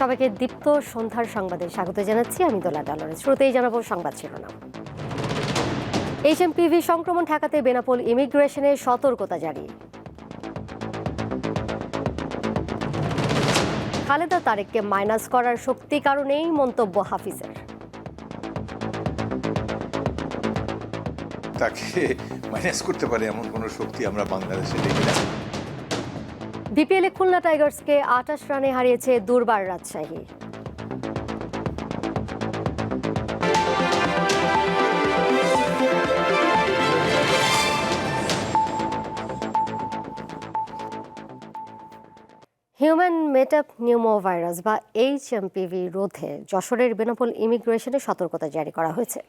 সবাইকে দীপ্ত সন্ধ্যার সংবাদে স্বাগত জানাচ্ছি। আমি দোলা ডলারের। শুরুতেই জানাব সংবাদ শিরোনাম। এইচএমপিভি সংক্রমণ ঠেকাতে বেনাপোল ইমিগ্রেশনে সতর্কতা জারি। খালেদা তারেককে মাইনাস করার শক্তি কারণেই মন্তব্য হাফিজের। তাকে মাইনাস করতে পারে এমন কোনো শক্তি আমরা বাংলাদেশে দেখি না। বিপিএলে খুলনা টাইগার্সকে আটাশ রানে হারিয়েছে দুর্বার রাজশাহী। হিউম্যান মেটাপ নিউমোভাইরাস বা এইচএমপিভি রোধে যশোরের বেনাপোল ইমিগ্রেশনে সতর্কতা জারি করা হয়েছে।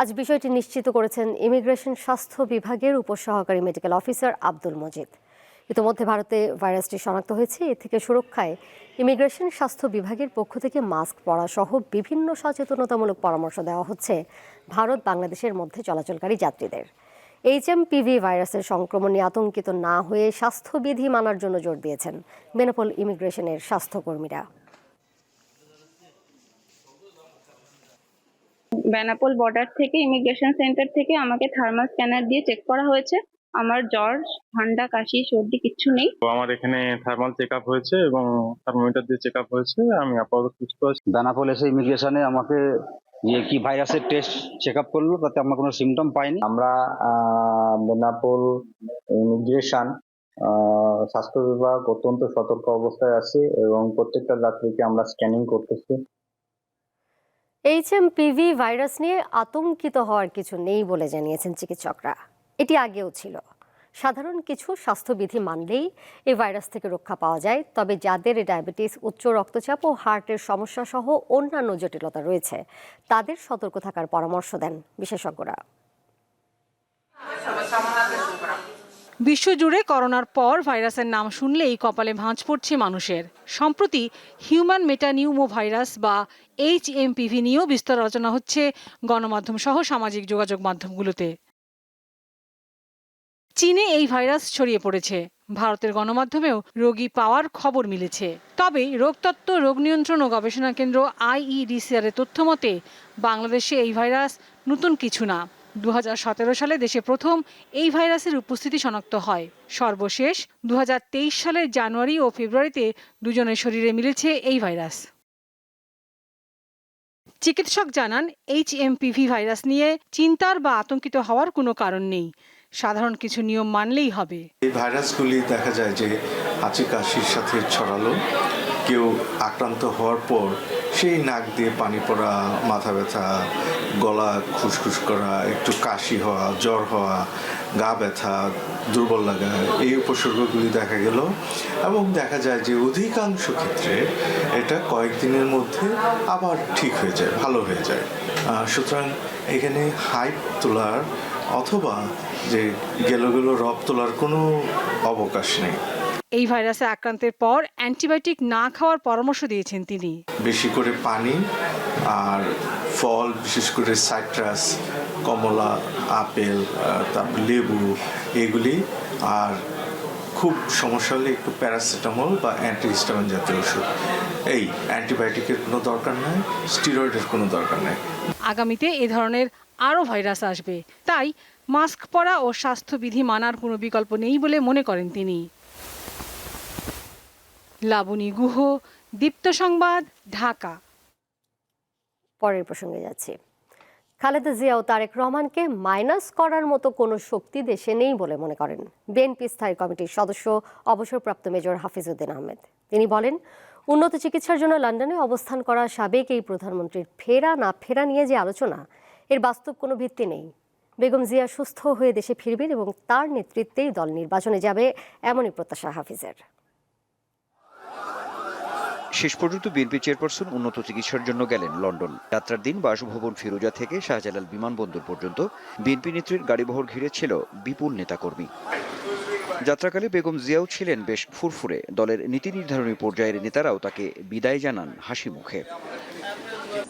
আজ বিষয়টি নিশ্চিত করেছেন ইমিগ্রেশন স্বাস্থ্য বিভাগের উপসহকারী মেডিকেল অফিসার আব্দুল মজিদ। ইতিমধ্যে ভারতে ভাইরাসটি শনাক্ত হয়েছে। এ থেকে সুরক্ষায় ইমিগ্রেশন স্বাস্থ্য বিভাগের পক্ষ থেকে মাস্ক পরা সহ বিভিন্ন সচেতনতামূলক পরামর্শ দেওয়া হচ্ছে ভারত বাংলাদেশের মধ্যে চলাচলকারী যাত্রীদের। এইচএমপিভি ভাইরাসের সংক্রমণ আতঙ্কিত না হয়ে স্বাস্থ্যবিধি মানার জন্য জোর দিয়েছেন বেনাপোল ইমিগ্রেশনের স্বাস্থ্যকর্মীরা। বেনাপোল বর্ডার থেকে, ইমিগ্রেশন সেন্টার থেকে আমাকে থার্মাল স্ক্যানার দিয়ে চেক করা হয়েছে। আমার জ্বর ঠান্ডা কাশি সর্দি কিচ্ছু নেই। তো আমার এখানে থার্মাল চেক আপ হয়েছে এবং থার্মোমিটার দিয়ে চেক আপ হয়েছে। আমি আপাতত সুস্থ আছি। বেনাপোল এসে ইমিগ্রেশনে আমাকে ইয়ে কি ভাইরাসের টেস্ট চেক আপ করল তাতে আমরা কোনো সিমটম পাইনি। আমরা আহ, বেনাপোল ইমিগ্রেশন আহ, স্বাস্থ্য বিভাগ অত্যন্ত সতর্ক অবস্থায় আছে এবং প্রত্যেকটা যাত্রীকে আমরা স্ক্যানিং করতেছি। এইচএমপিভি ভাইরাস নিয়ে আতঙ্কিত হওয়ার কিছু নেই বলে জানিয়েছেন চিকিৎসকরা। এটি আগেও ছিল। সাধারণ কিছু স্বাস্থ্যবিধি মানলেই এই ভাইরাস থেকে রক্ষা পাওয়া যায়, তবে যাদের ডায়াবেটিস, উচ্চ রক্তচাপ ও হার্টের সমস্যা সহ অন্যান্য জটিলতা রয়েছে, তাদের সতর্ক থাকার পরামর্শ দেন বিশেষজ্ঞরা। বিশ্বজুড়ে করোনার পর ভাইরাসের নাম শুনলেই কপালে ভাঁজ পড়ছে মানুষের। সম্প্রতি হিউম্যান মেটানিউমো ভাইরাস বা এইচ এমপিভি নিয়েও বিস্তর আলোচনা হচ্ছে গণমাধ্যম সহ সামাজিক যোগাযোগ মাধ্যমগুলোতে। চীনে এই ভাইরাস ছড়িয়ে পড়েছে। ভারতের গণমাধ্যমেও রোগী পাওয়ার খবর মিলেছে। তবে রোগতত্ত্ব, রোগ নিয়ন্ত্রণ ও গবেষণা কেন্দ্র আইইডিসিআর এর তথ্য মতে, বাংলাদেশে এই ভাইরাস নতুন কিছু না। দু হাজার সতেরো সালে দেশে প্রথম এই ভাইরাসের উপস্থিতি শনাক্ত হয়। সর্বশেষ দু সালের জানুয়ারি ও ফেব্রুয়ারিতে দুজনের শরীরে মিলেছে এই ভাইরাস। চিকিৎসক জানান, এইচ এমপিভি ভাইরাস নিয়ে চিন্তার বা আতঙ্কিত হওয়ার কোনো কারণ নেই। সাধারণ কিছু নিয়ম মানলেই হবে। এই ভাইরাসগুলি দেখা যায় যে হাঁচি কাশির সাথে ছড়ালো। কেউ আক্রান্ত হওয়ার পর সেই নাক দিয়ে পানি পড়া, মাথা ব্যথা, গলা খুসখুস করা, একটু কাশি হওয়া, জ্বর হওয়া, গা ব্যথা, দুর্বল লাগা, এই উপসর্গগুলি দেখা গেল। এবং দেখা যায় যে অধিকাংশ ক্ষেত্রে এটা কয়েকদিনের মধ্যে আবার ঠিক হয়ে যায়, ভালো হয়ে যায়। সুতরাং এখানে হাইপ তোলার অথবা যে গেল গেল রব তোলার কোনো অবকাশ নেই। এই ভাইরাসে আক্রান্তের পর অ্যান্টিবায়োটিক না খাওয়ার পরামর্শ দিয়েছেন তিনি। বেশি করে পানি আর ফল বিশেষ করে সাইট্রাস কমলা আপেল তারপর লেবু এগুলি আর খুব সমস্যা হলে একটু প্যারাসিটামল বা অ্যান্টিহিস্টামিন জাতীয় ওষুধ। এই অ্যান্টিবায়োটিকের কোনো দরকার নেই স্টিরয়েডের কোনো দরকার নেই। আগামীতে এ ধরনের আরও ভাইরাস আসবে। তাই মাস্ক পরা ও স্বাস্থ্যবিধি মানার কোনো বিকল্প নেই বলে মনে করেন তিনি। লাবণী গুহ দীপ্ত সংবাদ ঢাকা। পরের প্রসঙ্গে যাচ্ছি। খালেদা জিয়া ও তারেক রহমানকে মাইনাস করার মতো কোনো শক্তি দেশে নেই বলে মনে করেন। বিএনপি স্থায়ী কমিটির সদস্য, অবসরপ্রাপ্ত মেজর হাফিজউদ্দিন আহমেদ। তিনি বলেন, উন্নত চিকিৎসার জন্য লন্ডনে অবস্থান করা সাবেক এই প্রধানমন্ত্রীর ফেরা না ফেরা নিয়ে যে আলোচনা, এর বাস্তব কোনো ভিত্তি নেই। বেগম জিয়া সুস্থ হয়ে দেশে ফিরবেন এবং তার নেতৃত্বেই দল নির্বাচনে যাবে, এমনই প্রত্যাশা হাফিজের। শেষ পর্যন্ত বিএনপি চেয়ারপারসন উন্নত চিকিৎসার জন্য গেলেন লন্ডন। যাত্রার দিন বাসভবন ফিরোজা থেকে শাহজালাল বিমানবন্দর পর্যন্ত বিএনপি নেত্রীর গাড়িবহর ঘিরে ছিল বিপুল নেতাকর্মী। যাত্রাকালে বেগম জিয়াও ছিলেন বেশ ফুরফুরে। দলের নীতি নির্ধারণী পর্যায়ের নেতারাও তাকে বিদায় জানান হাসি মুখে।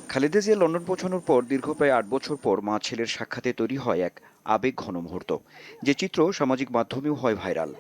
খালেদা জিয়া লন্ডন পৌঁছানোর পর দীর্ঘ প্রায় আট বছর পর মা ছেলের সাক্ষাতে তৈরি হয় এক আবেগ ঘন মুহূর্ত। যে চিত্র সামাজিক মাধ্যমেও হয় ভাইরাল।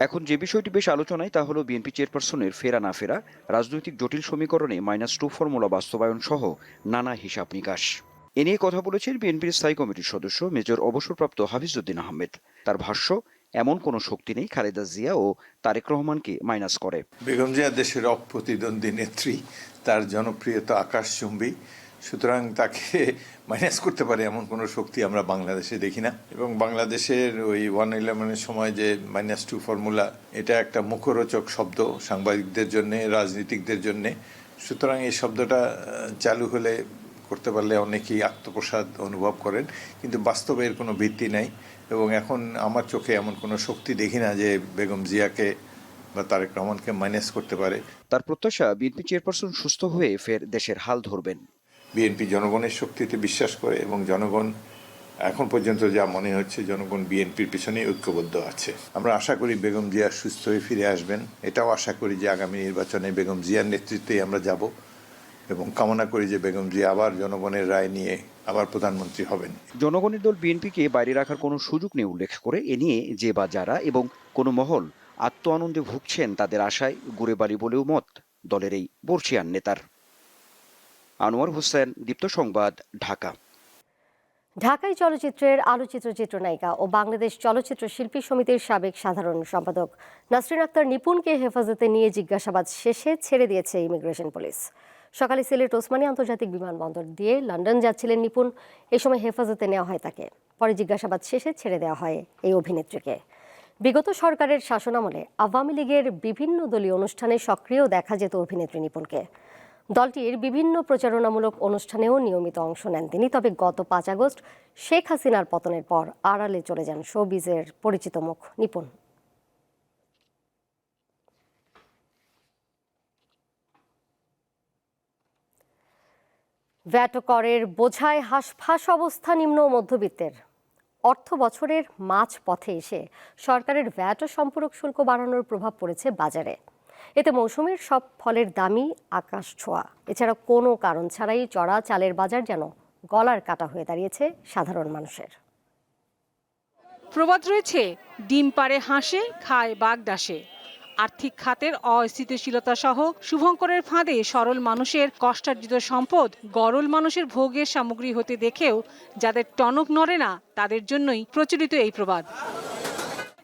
এখন যে বিষয়টি বেশ আলোচনায়, তা হলো বিএনপি চেয়ারপারসনের ফেরা না ফেরা, রাজনৈতিক জটিল সমীকরণে মাইনাস টু ফর্মুলা বাস্তবায়ন সহ নানা হিসাব নিকাশ। এ নিয়ে কথা বলেছেন বিএনপির স্থায়ী কমিটির সদস্য মেজর অবসরপ্রাপ্ত হাফিজউদ্দিন আহমেদ। তার ভাষ্য এমন কোনো শক্তি নেই খালেদা জিয়া ও তারেক রহমানকে মাইনাস করে। বেগম জিয়া দেশের অপ্রতিদ্বন্দ্বী নেত্রী, তার জনপ্রিয়তা আকাশচুম্বী। সুতরাং তাকে মাইনাস করতে পারে এমন কোনো শক্তি আমরা বাংলাদেশে দেখি না। এবং বাংলাদেশের ওই ওয়ান ইলেভেনের সময় যে মাইনাস টু ফর্মুলা এটা একটা মুখরোচক শব্দ সাংবাদিকদের জন্য, রাজনীতিকদের জন্য। সুতরাং এই শব্দটা চালু হলে করতে পারলে অনেকেই আত্মপ্রসাদ অনুভব করেন। কিন্তু বাস্তবে এর কোনো ভিত্তি নাই। এবং এখন আমার চোখে এমন কোনো শক্তি দেখি না যে বেগম জিয়াকে বা তারেক রহমানকে মাইনাস করতে পারে। তার প্রত্যাশা বিএনপি চেয়ারপারসন সুস্থ হয়ে ফের দেশের হাল ধরবেন। বিএনপি জনগণের শক্তিতে বিশ্বাস করে এবং জনগণ এখন পর্যন্ত যা মনে হচ্ছে জনগণ বিএনপির পিছনেই ঐক্যবদ্ধ আছে। আমরা আশা করি বেগম জিয়া সুস্থ হয়ে ফিরে আসবেন। এটাও আশা করি যে আগামী নির্বাচনে বেগম জিয়ার নেতৃত্বেই আমরা যাব। এবং কামনা করি যে বেগম জিয়া আবার জনগণের রায় নিয়ে আবার প্রধানমন্ত্রী হবেন। জনগণের দল বিএনপিকে বাইরে রাখার কোনো সুযোগ নেই উল্লেখ করে এ নিয়ে যে বা যারা এবং কোনো মহল আত্ম আনন্দে ভুগছেন তাদের আশায় ঘুরে বাড়ি বলেও মত দলের এই বর্ষিয়ান নেতার। আনোয়ার হোসেন দীপ্ত সংবাদ ঢাকা। ঢাকাই চলচ্চিত্রের আলোচিত চিত্রনায়িকা ও বাংলাদেশ চলচ্চিত্র শিল্পী সমিতির সাবেক সাধারণ সম্পাদক নাসরিন আক্তার নিপুণকে হেফাজতে নিয়ে জিজ্ঞাসাবাদ শেষে ছেড়ে দিয়েছে ইমিগ্রেশন পুলিশ। সকালে সিলেট ওসমানী আন্তর্জাতিক বিমানবন্দর দিয়ে লন্ডন যাচ্ছিলেন নিপুণ। এই সময় হেফাজতে নেওয়া হয় তাকে। পরে জিজ্ঞাসাবাদ শেষে ছেড়ে দেওয়া হয় এই অভিনেত্রীকে। বিগত সরকারের শাসনামলে আওয়ামী লীগের বিভিন্ন দলীয় অনুষ্ঠানে সক্রিয় দেখা যেত অভিনেত্রী নিপুণকে। দলটির বিভিন্ন প্রচারণামূলক অনুষ্ঠানেও নিয়মিত অংশ নেন তিনি, তবে গত পাঁচ আগস্ট শেখ হাসিনার পতনের পর আড়ালে চলে যান শোবিজের পরিচিত মুখ নিপুণ। ভ্যাট করের বোঝায় হাঁসফাঁস অবস্থা নিম্ন মধ্যবিত্তের। অর্থ বছরের মাঝ পথে এসে সরকারের ভ্যাট সম্পূরক শুল্ক বাড়ানোর প্রভাব পড়েছে বাজারে। এতে মৌসুমের সব ফলের দামই আকাশ ছোঁয়া। এছাড়া কোনো কারণ ছাড়াই চড়া চালের বাজার যেন গলার কাটা হয়ে দাঁড়িয়েছে সাধারণ মানুষের। প্রবাদ রয়েছে, ডিম পারে হাসে, খায় বাঘ ডাসে আর্থিক খাতের অস্থিতিশীলতা সহ শুভঙ্করের ফাঁদে সরল মানুষের কষ্টার্জিত সম্পদ গরল মানুষের ভোগের সামগ্রী হতে দেখেও যাদের টনক নড়ে না, তাদের জন্যই প্রচলিত এই প্রবাদ।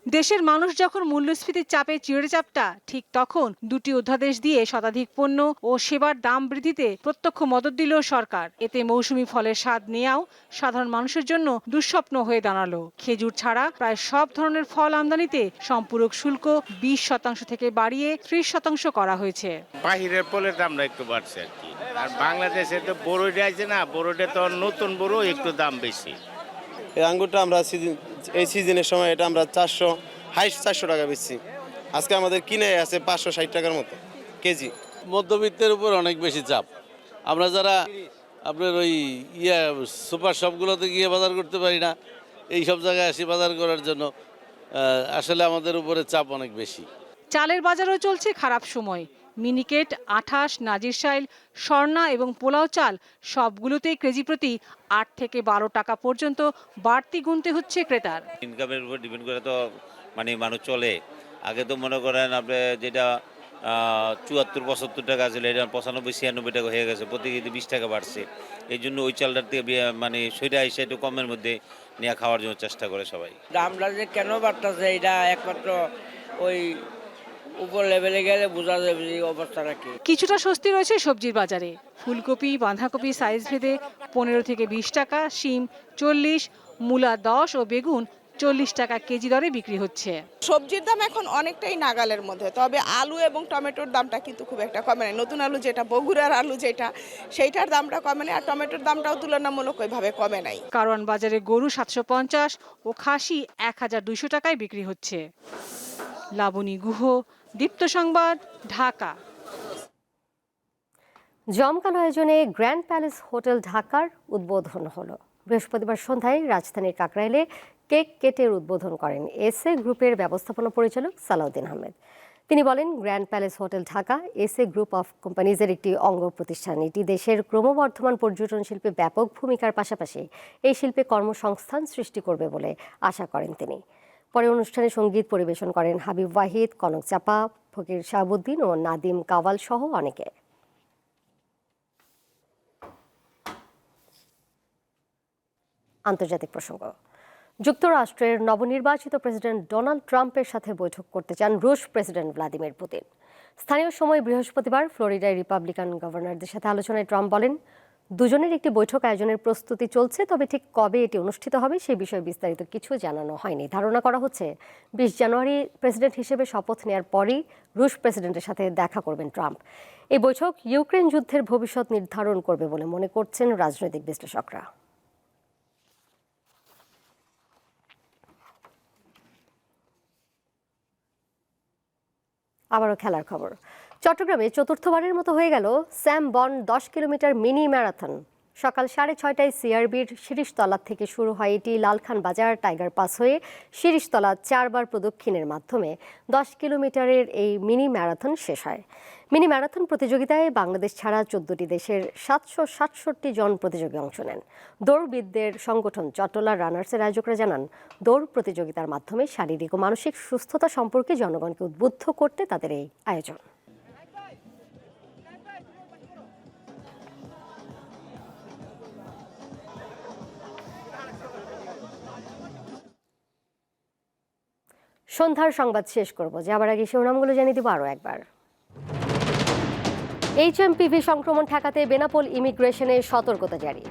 দেশের মানুষ যখন মূল্যস্ফীতির চাপে চিড়ে চাপটা ঠিক তখন দুটি অধ্যাদেশ দিয়ে শতাধিক পণ্য ও সেবার দাম বৃদ্ধিতে প্রত্যক্ষ মদত দিল সরকার। এতে মৌসুমি ফলের স্বাদ নেওয়াও সাধারণ মানুষের জন্য দুঃস্বপ্ন হয়ে দাঁড়াল। খেজুর ছাড়া প্রায় সব ধরনের ফল আমদানিতে সম্পূরক শুল্ক বিশ শতাংশ থেকে বাড়িয়ে ত্রিশ শতাংশ করা হয়েছে। বাহিরের ফলের দামটা একটু বাড়ছে আর কি। আর বাংলাদেশে তো বড়ইটা আছে না বড়ইটা তো নতুন বড় একটু দাম বেশি। এই আঙ্গুরটা আমরা সিজন এই সিজনের সময় এটা আমরা চারশো হাইস্ট চারশো টাকা বেচছি। আজকে আমাদের কিনে আছে পাঁচশো ষাট টাকার মতো কেজি। মধ্যবিত্তের উপর অনেক বেশি চাপ। আমরা যারা আপনার ওই ইয়ে সুপার শপগুলোতে গিয়ে বাজার করতে পারি না এই সব জায়গায় আসি বাজার করার জন্য আহ, আসলে আমাদের উপরে চাপ অনেক বেশি। চালের বাজারও চলছে খারাপ সময়। মিনিকেট আঠাশ নাজির নাজিরশাইল স্বর্ণা এবং পোলাও চাল সবগুলোতেই কেজি প্রতি আট থেকে বারো টাকা পর্যন্ত বাড়তি গুনতে হচ্ছে ক্রেতার। ইনকামের উপর ডিপেন্ড করে তো মানে মানুষ চলে। আগে তো মনে করেন আপনি যেটা চুয়াত্তর পঁচাত্তর টাকা ছিল এটা পঁচানব্বই ছিয়ানব্বই টাকা হয়ে গেছে প্রতি কেজি বিশ টাকা বাড়ছে। এই জন্য ওই চালটার থেকে মানে সেটা এসে একটু কমের মধ্যে নিয়ে খাওয়ার জন্য চেষ্টা করে সবাই। দামটা যে কেন বাড়তেছে? এটা একমাত্র ওই উপর লেভেলে গেলে বোঝা যাবে যে অবস্থাটা কি। কিছুটা স্বস্তি রয়েছে সবজির বাজারে। ফুলকপি বাঁধাকপি সাইজ ভেদে পনেরো থেকে বিশ টাকা শিম চল্লিশ মূলা দশ ও বেগুন চল্লিশ টাকা কেজি দরে বিক্রি হচ্ছে। সবজির দাম এখন অনেকটাই নাগালের মধ্যে তবে আলু এবং টমেটোর দামটা কিন্তু খুব একটা কমে নাই। নতুন আলু যেটা বগুড়ার আলু যেটা সেইটার দামটা কমে নাই আর টমেটোর দামটাও তুলনামূলক ওইভাবে কমে নাই। কারওয়ান বাজারে গরু সাতশো পঞ্চাশ ও খাসি এক হাজার দুইশো টাকায় বিক্রি হচ্ছে। লাবণী গুহ দীপ্ত সংবাদ, ঢাকা। জমকালো আয়োজনে গ্র্যান্ড প্যালেস হোটেল ঢাকার উদ্বোধন হলো। বৃহস্পতিবার সন্ধ্যায় রাজধানীর কাকরাইলে কেক কেটের উদ্বোধন করেন এস এ গ্রুপের ব্যবস্থাপনা পরিচালক সালাউদ্দিন আহমেদ। তিনি বলেন, grand palace hotel Dhaka S A group of কোম্পানিজের একটি অঙ্গ প্রতিষ্ঠান। এটি দেশের ক্রমবর্ধমান পর্যটন শিল্পে ব্যাপক ভূমিকার পাশাপাশি এই শিল্পে কর্মসংস্থান সৃষ্টি করবে বলে আশা করেন তিনি। পরে অনুষ্ঠানে সংগীত পরিবেশন করেন হাবিব ওয়াহিদ, কনক চাপা, ফকির শাহাবুদ্দিন ও নাদিম কাওয়াল সহ অনেকে। আন্তর্জাতিক প্রসঙ্গ। যুক্তরাষ্ট্রের নবনির্বাচিত প্রেসিডেন্ট ডোনাল্ড ট্রাম্পের সাথে বৈঠক করতে চান রুশ প্রেসিডেন্ট ভ্লাদিমির পুতিন। স্থানীয় সময় বৃহস্পতিবার ফ্লোরিডায় রিপাবলিকান গভর্নরদের সাথে আলোচনায় ট্রাম্প বলেন দুজনের একটি বৈঠক আয়োজনের প্রস্তুতি চলছে, তবে ঠিক কবে এটি অনুষ্ঠিত হবে সে বিষয়ে বিস্তারিত কিছু জানানো হয়নি। ধারণা করা হচ্ছে, বিশ জানুয়ারি প্রেসিডেন্ট হিসেবে শপথ নেয়ার পরই রুশ প্রেসিডেন্টের সাথে দেখা করবেন ট্রাম্প। এই বৈঠক ইউক্রেন যুদ্ধের ভবিষ্যৎ নির্ধারণ করবে বলে মনে করছেন রাজনৈতিক বিশ্লেষকরা। আবারও খেলার খবর। চট্টগ্রামে চতুর্থবারের মতো হয়ে গেল স্যাম বন দশ কিলোমিটার মিনি ম্যারাথন। সকাল সাড়ে ছয়টায় সিআরবির শিরিশতলা থেকে শুরু হয় এটি লালখান বাজার টাইগার পাস হয়ে শিরিশতলা চারবার প্রদক্ষিণের মাধ্যমে দশ কিলোমিটারের এই মিনি ম্যারাথন শেষ হয়। মিনি ম্যারাথন প্রতিযোগিতায় বাংলাদেশ ছাড়া চোদ্দটি দেশের সাতশো সাতষট্টি জন প্রতিযোগী অংশ নেন। দৌড়বিদদের সংগঠন চট্টলা রানার্সের আয়োজকরা জানান, দৌড় প্রতিযোগিতার মাধ্যমে শারীরিক ও মানসিক সুস্থতা সম্পর্কে জনগণকে উদ্বুদ্ধ করতে তাদের এই আয়োজন। সন্ধ্যার সংবাদ শেষ করব। যাবার আগে শিরোনামগুলো জানিয়ে দেবো আরও একবার। এইচএমপিভি সংক্রমণ ঠেকাতে বেনাপোল ইমিগ্রেশনে সতর্কতা জারি।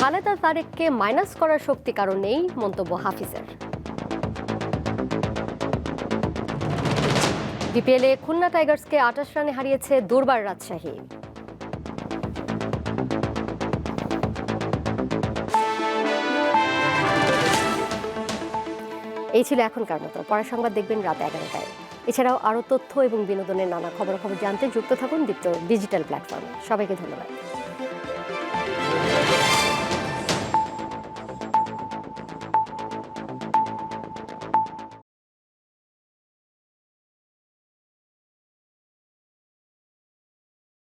খালেদা তারেককে মাইনাস করার শক্তি কারণ নেই, মন্তব্য হাফিজের। বিপিএলে খুলনা টাইগার্সকে আটাশ রানে হারিয়েছে দুর্বার রাজশাহী। এই ছিল এখনকার মতো। পরের সংবাদ দেখবেন রাত এগারোটায়। এছাড়াও আরও তথ্য এবং বিনোদনের নানা খবরাখবর জানতে যুক্ত থাকুন দীপ্ত ডিজিটাল প্ল্যাটফর্মে। সবাইকে ধন্যবাদ।